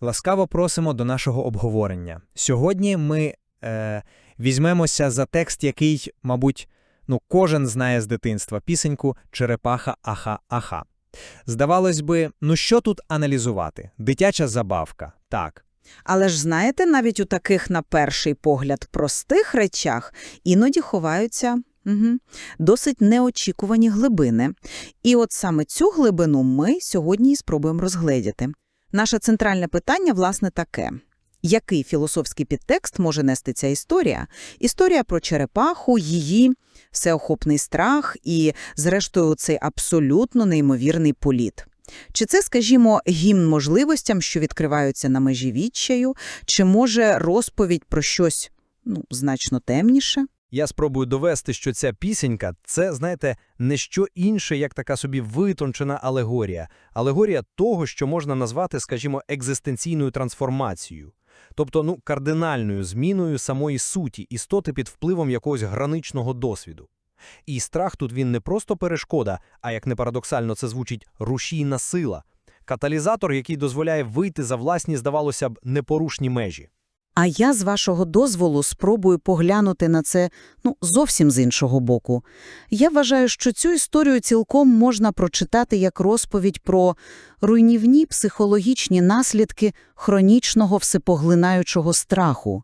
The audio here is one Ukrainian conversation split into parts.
Ласкаво просимо до нашого обговорення. Сьогодні ми е, візьмемося за текст, який, мабуть, ну, кожен знає з дитинства пісеньку Черепаха аха аха. Здавалось би, ну що тут аналізувати? Дитяча забавка. Так. Але ж знаєте, навіть у таких, на перший погляд, простих речах іноді ховаються угу, досить неочікувані глибини. І от саме цю глибину ми сьогодні і спробуємо розгледіти. Наше центральне питання, власне, таке. Який філософський підтекст може нести ця історія? Історія про черепаху, її всеохопний страх і, зрештою, цей абсолютно неймовірний політ. Чи це, скажімо, гімн можливостям, що відкриваються на межі відчаю, чи може розповідь про щось ну, значно темніше? Я спробую довести, що ця пісенька – це, знаєте, не що інше, як така собі витончена алегорія. Алегорія того, що можна назвати, скажімо, екзистенційною трансформацією. Тобто, ну, кардинальною зміною самої суті, істоти під впливом якогось граничного досвіду. І страх тут він не просто перешкода, а, як не парадоксально це звучить, рушійна сила. Каталізатор, який дозволяє вийти за власні, здавалося б, непорушні межі. А я, з вашого дозволу, спробую поглянути на це ну, зовсім з іншого боку. Я вважаю, що цю історію цілком можна прочитати як розповідь про руйнівні психологічні наслідки хронічного всепоглинаючого страху.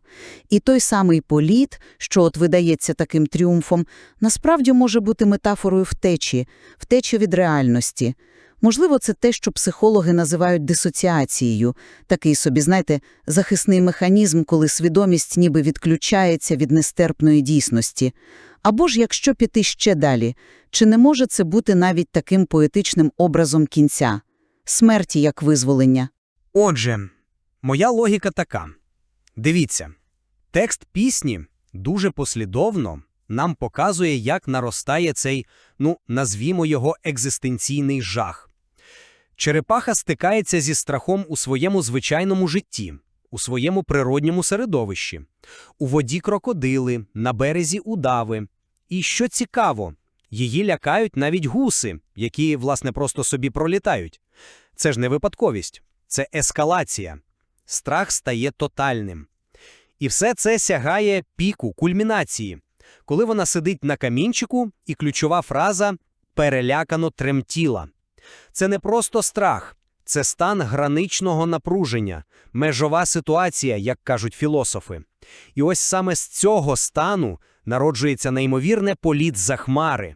І той самий політ, що от видається таким тріумфом, насправді може бути метафорою втечі, втечі від реальності. Можливо, це те, що психологи називають дисоціацією, такий собі, знаєте, захисний механізм, коли свідомість ніби відключається від нестерпної дійсності. Або ж, якщо піти ще далі, чи не може це бути навіть таким поетичним образом кінця? Смерті як визволення. Отже, моя логіка така. Дивіться, текст пісні дуже послідовно нам показує, як наростає цей, ну, назвімо його екзистенційний жах. Черепаха стикається зі страхом у своєму звичайному житті, у своєму природньому середовищі, у воді крокодили, на березі удави. І що цікаво, її лякають навіть гуси, які, власне, просто собі пролітають. Це ж не випадковість, це ескалація. Страх стає тотальним. І все це сягає піку, кульмінації, коли вона сидить на камінчику, і ключова фраза перелякано тремтіла. Це не просто страх, це стан граничного напруження, межова ситуація, як кажуть філософи. І ось саме з цього стану народжується неймовірне політ за хмари.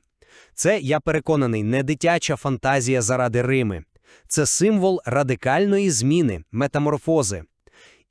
Це, я переконаний, не дитяча фантазія заради Рими. Це символ радикальної зміни, метаморфози.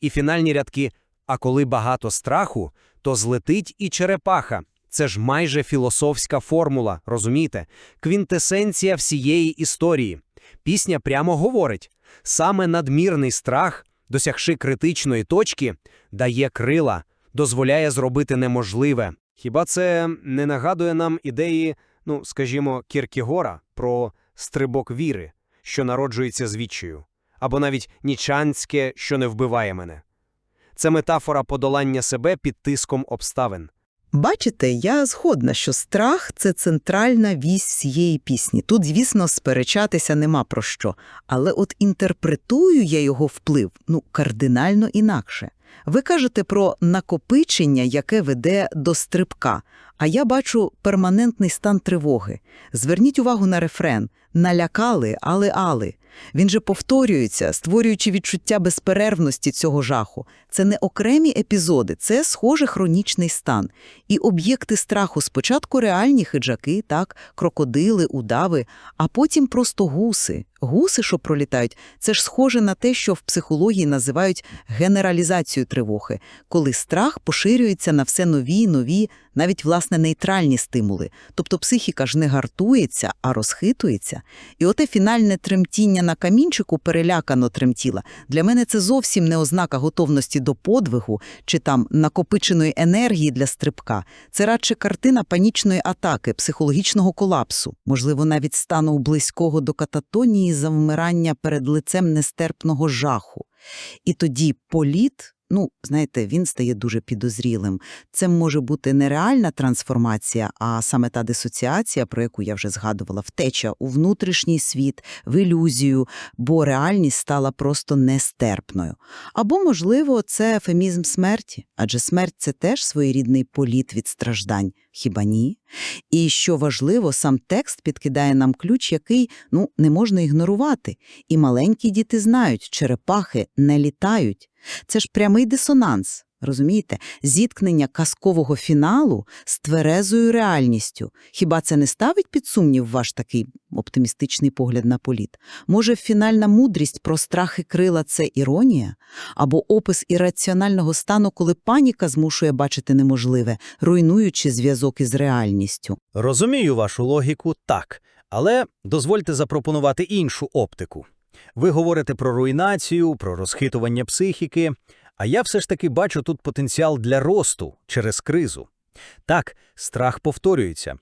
І фінальні рядки «А коли багато страху, то злетить і черепаха». Це ж майже філософська формула, розумієте? Квінтесенція всієї історії. Пісня прямо говорить: саме надмірний страх, досягши критичної точки, дає крила, дозволяє зробити неможливе. Хіба це не нагадує нам ідеї, ну, скажімо, Кіркігора про стрибок віри, що народжується з відчаю, або навіть нічанське, що не вбиває мене? Це метафора подолання себе під тиском обставин. Бачите, я згодна, що страх – це центральна вісь всієї пісні. Тут, звісно, сперечатися нема про що. Але от інтерпретую я його вплив, ну, кардинально інакше. Ви кажете про накопичення, яке веде до стрибка, а я бачу перманентний стан тривоги. Зверніть увагу на рефрен «налякали, але-але». Він же повторюється, створюючи відчуття безперервності цього жаху. Це не окремі епізоди, це схоже хронічний стан. І об'єкти страху спочатку реальні хиджаки, так, крокодили, удави, а потім просто гуси. Гуси, що пролітають, це ж схоже на те, що в психології називають генералізацією тривоги, коли страх поширюється на все нові нові, навіть, власне, нейтральні стимули. Тобто психіка ж не гартується, а розхитується. І оте фінальне тремтіння на камінчику перелякано тремтіла. Для мене це зовсім не ознака готовності до подвигу чи там накопиченої енергії для стрибка. Це радше картина панічної атаки, психологічного колапсу, можливо, навіть стану близького до кататонії завмирання перед лицем нестерпного жаху. І тоді політ ну, знаєте, він стає дуже підозрілим. Це може бути не реальна трансформація, а саме та дисоціація, про яку я вже згадувала, втеча у внутрішній світ, в ілюзію, бо реальність стала просто нестерпною. Або, можливо, це ефемізм смерті, адже смерть – це теж своєрідний політ від страждань, хіба ні? І, що важливо, сам текст підкидає нам ключ, який, ну, не можна ігнорувати. І маленькі діти знають, черепахи не літають. Це ж прямий дисонанс, розумієте? Зіткнення казкового фіналу з тверезою реальністю. Хіба це не ставить під сумнів ваш такий оптимістичний погляд на політ? Може, фінальна мудрість про страхи крила – це іронія? Або опис ірраціонального стану, коли паніка змушує бачити неможливе, руйнуючи зв'язок із реальністю? Розумію вашу логіку, так. Але дозвольте запропонувати іншу оптику. Ви говорите про руйнацію, про розхитування психіки, а я все ж таки бачу тут потенціал для росту через кризу. Так, страх повторюється.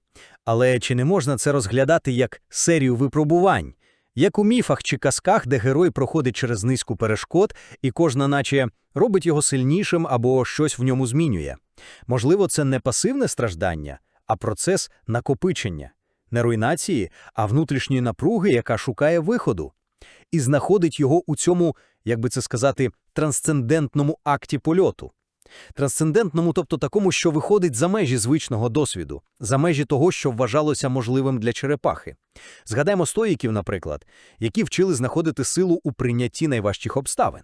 Але чи не можна це розглядати як серію випробувань? Як у міфах чи казках, де герой проходить через низку перешкод, і кожна наче робить його сильнішим або щось в ньому змінює. Можливо, це не пасивне страждання, а процес накопичення. Не руйнації, а внутрішньої напруги, яка шукає виходу. І знаходить його у цьому, як би це сказати, трансцендентному акті польоту. Трансцендентному, тобто такому, що виходить за межі звичного досвіду, за межі того, що вважалося можливим для черепахи. Згадаймо стоїків, наприклад, які вчили знаходити силу у прийнятті найважчих обставин.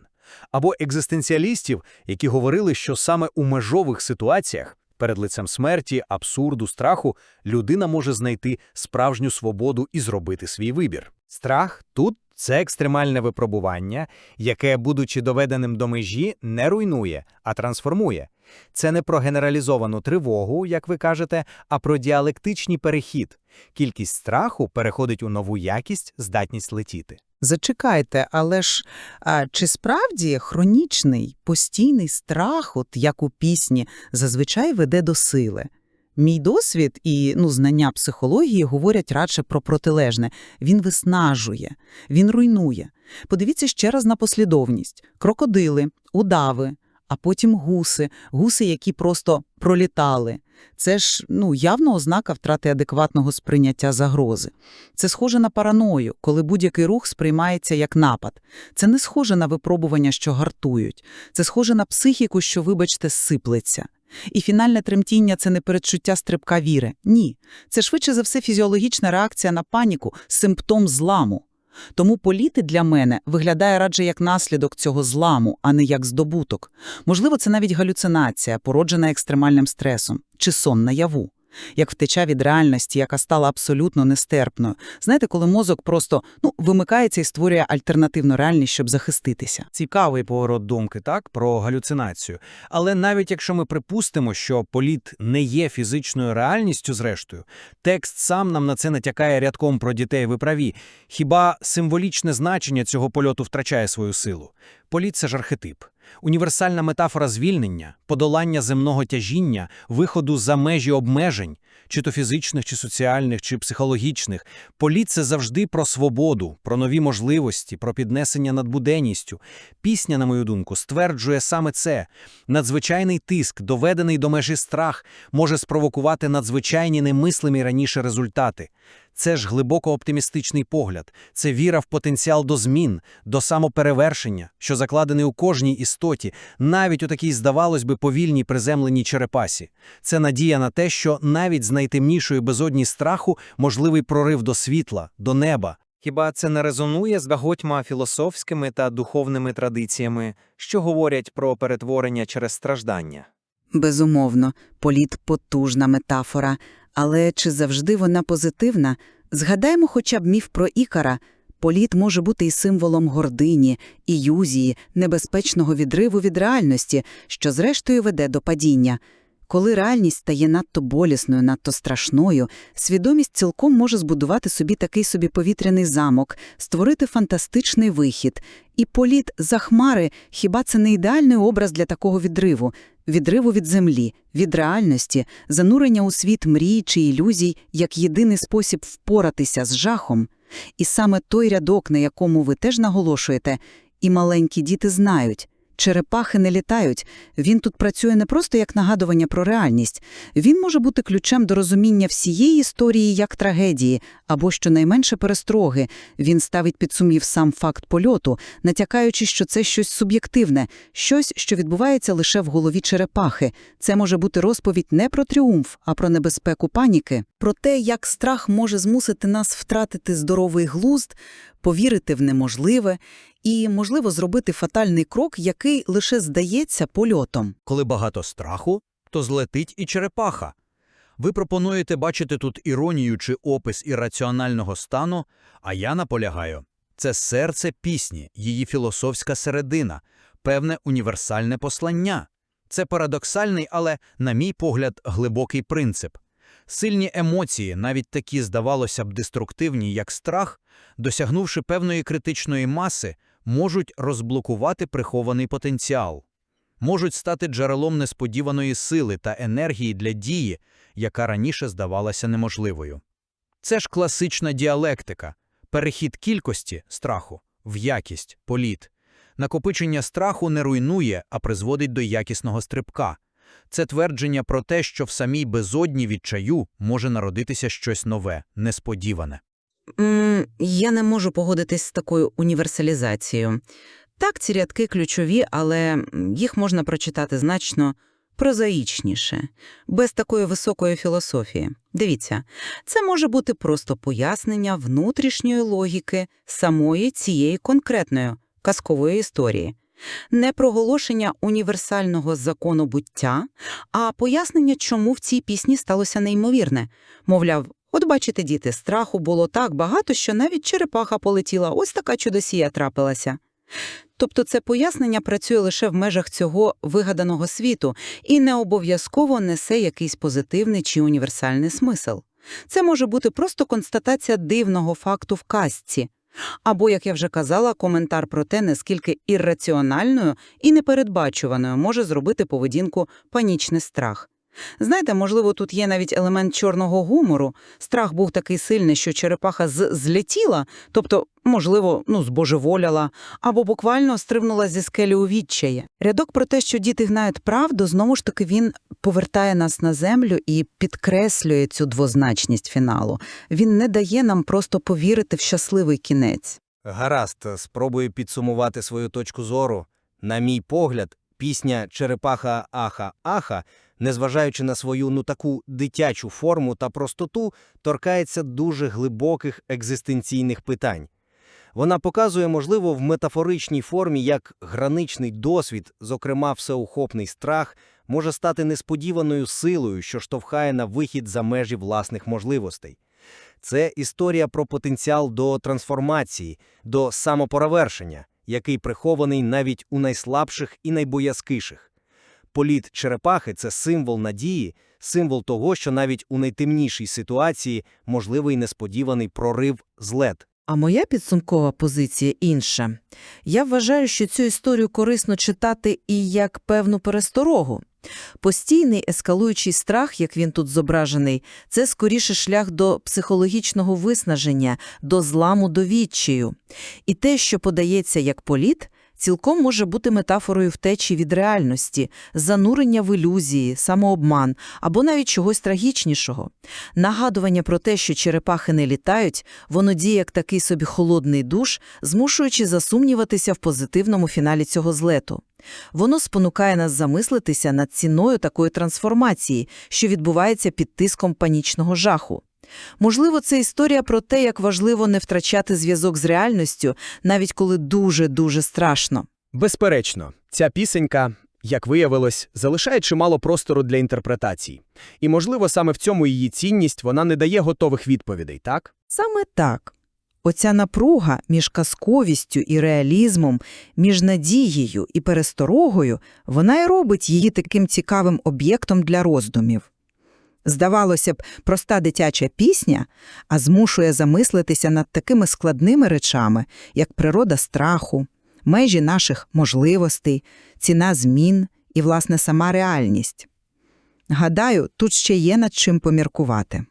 Або екзистенціалістів, які говорили, що саме у межових ситуаціях, перед лицем смерті, абсурду, страху, людина може знайти справжню свободу і зробити свій вибір. Страх тут це екстремальне випробування, яке, будучи доведеним до межі, не руйнує, а трансформує. Це не про генералізовану тривогу, як ви кажете, а про діалектичний перехід. Кількість страху переходить у нову якість, здатність летіти. Зачекайте, але ж а, чи справді хронічний, постійний страх, от як у пісні, зазвичай веде до сили? Мій досвід і ну, знання психології говорять радше про протилежне. Він виснажує, він руйнує. Подивіться ще раз на послідовність. Крокодили, удави, а потім гуси, гуси, які просто пролітали. Це ж ну, явно ознака втрати адекватного сприйняття загрози. Це схоже на параною, коли будь-який рух сприймається як напад. Це не схоже на випробування, що гартують. Це схоже на психіку, що, вибачте, сиплеться. І фінальне тремтіння – це не передчуття стрибка віри. Ні. Це швидше за все фізіологічна реакція на паніку, симптом зламу. Тому політи для мене виглядає радше як наслідок цього зламу, а не як здобуток. Можливо, це навіть галюцинація, породжена екстремальним стресом, чи сон наяву. Як втеча від реальності, яка стала абсолютно нестерпною. Знаєте, коли мозок просто ну, вимикається і створює альтернативну реальність, щоб захиститися. Цікавий поворот думки, так, про галюцинацію. Але навіть якщо ми припустимо, що політ не є фізичною реальністю, зрештою, текст сам нам на це натякає рядком про дітей ви праві. Хіба символічне значення цього польоту втрачає свою силу? Політ – це ж архетип. Універсальна метафора звільнення, подолання земного тяжіння, виходу за межі обмежень, чи то фізичних, чи соціальних, чи психологічних. Політ – це завжди про свободу, про нові можливості, про піднесення над буденністю. Пісня, на мою думку, стверджує саме це. Надзвичайний тиск, доведений до межі страх, може спровокувати надзвичайні немислимі раніше результати. Це ж глибоко оптимістичний погляд, це віра в потенціал до змін, до самоперевершення, що закладений у кожній істоті, навіть у такій, здавалось би, повільній приземленій черепасі. Це надія на те, що навіть з найтемнішої безодні страху можливий прорив до світла, до неба. Хіба це не резонує з багатьма філософськими та духовними традиціями, що говорять про перетворення через страждання? Безумовно, політ – потужна метафора. Але чи завжди вона позитивна? Згадаймо хоча б міф про Ікара. Політ може бути і символом гордині, ілюзії, небезпечного відриву від реальності, що зрештою веде до падіння. Коли реальність стає надто болісною, надто страшною, свідомість цілком може збудувати собі такий собі повітряний замок, створити фантастичний вихід. І політ за хмари – хіба це не ідеальний образ для такого відриву? Відриву від землі, від реальності, занурення у світ мрій чи ілюзій як єдиний спосіб впоратися з жахом. І саме той рядок, на якому ви теж наголошуєте, і маленькі діти знають, Черепахи не літають. Він тут працює не просто як нагадування про реальність. Він може бути ключем до розуміння всієї історії як трагедії, або, щонайменше, перестроги. Він ставить під сумнів сам факт польоту, натякаючи, що це щось суб'єктивне, щось, що відбувається лише в голові черепахи. Це може бути розповідь не про тріумф, а про небезпеку паніки, про те, як страх може змусити нас втратити здоровий глузд, повірити в неможливе і, можливо, зробити фатальний крок, який лише здається польотом. Коли багато страху, то злетить і черепаха. Ви пропонуєте бачити тут іронію чи опис ірраціонального стану, а я наполягаю. Це серце пісні, її філософська середина, певне універсальне послання. Це парадоксальний, але, на мій погляд, глибокий принцип. Сильні емоції, навіть такі, здавалося б, деструктивні, як страх, досягнувши певної критичної маси, можуть розблокувати прихований потенціал, можуть стати джерелом несподіваної сили та енергії для дії, яка раніше здавалася неможливою. Це ж класична діалектика, перехід кількості страху в якість, політ. Накопичення страху не руйнує, а призводить до якісного стрибка. Це твердження про те, що в самій безодні відчаю може народитися щось нове, несподіване. М, я не можу погодитись з такою універсалізацією. Так, ці рядки ключові, але їх можна прочитати значно прозаїчніше, без такої високої філософії. Дивіться, це може бути просто пояснення внутрішньої логіки самої цієї конкретної казкової історії. Не проголошення універсального закону буття, а пояснення, чому в цій пісні сталося неймовірне. Мовляв, от бачите, діти, страху було так багато, що навіть черепаха полетіла, ось така чудосія трапилася. Тобто це пояснення працює лише в межах цього вигаданого світу і не обов'язково несе якийсь позитивний чи універсальний смисл. Це може бути просто констатація дивного факту в казці. Або, як я вже казала, коментар про те, наскільки ірраціональною і непередбачуваною може зробити поведінку панічний страх. Знаєте, можливо, тут є навіть елемент чорного гумору. Страх був такий сильний, що черепаха з злетіла, тобто, можливо, ну, збожеволяла, або буквально стрибнула зі скелі у відчаї. Рядок про те, що діти знають правду, знову ж таки він повертає нас на землю і підкреслює цю двозначність фіналу. Він не дає нам просто повірити в щасливий кінець. Гаразд, спробую підсумувати свою точку зору. На мій погляд, пісня «Черепаха Аха Аха», незважаючи на свою ну таку дитячу форму та простоту, торкається дуже глибоких екзистенційних питань. Вона показує, можливо, в метафоричній формі, як граничний досвід, зокрема всеохопний страх, може стати несподіваною силою, що штовхає на вихід за межі власних можливостей. Це історія про потенціал до трансформації, до самопоравершення, який прихований навіть у найслабших і найбоязкиших. Політ черепахи це символ надії, символ того, що навіть у найтемнішій ситуації можливий несподіваний прорив злет. А моя підсумкова позиція інша. Я вважаю, що цю історію корисно читати і як певну пересторогу. Постійний ескалуючий страх, як він тут зображений, це скоріше шлях до психологічного виснаження, до зламу до відчаю. І те, що подається як політ, цілком може бути метафорою втечі від реальності, занурення в ілюзії, самообман або навіть чогось трагічнішого. Нагадування про те, що черепахи не літають, воно діє як такий собі холодний душ, змушуючи засумніватися в позитивному фіналі цього злету. Воно спонукає нас замислитися над ціною такої трансформації, що відбувається під тиском панічного жаху. Можливо, це історія про те, як важливо не втрачати зв'язок з реальністю, навіть коли дуже-дуже страшно. Безперечно, ця пісенька, як виявилось, залишає чимало простору для інтерпретацій. І, можливо, саме в цьому її цінність вона не дає готових відповідей, так? Саме так. Оця напруга між казковістю і реалізмом, між надією і пересторогою, вона й робить її таким цікавим об'єктом для роздумів. Здавалося б, проста дитяча пісня, а змушує замислитися над такими складними речами, як природа страху, межі наших можливостей, ціна змін і, власне, сама реальність. Гадаю, тут ще є над чим поміркувати.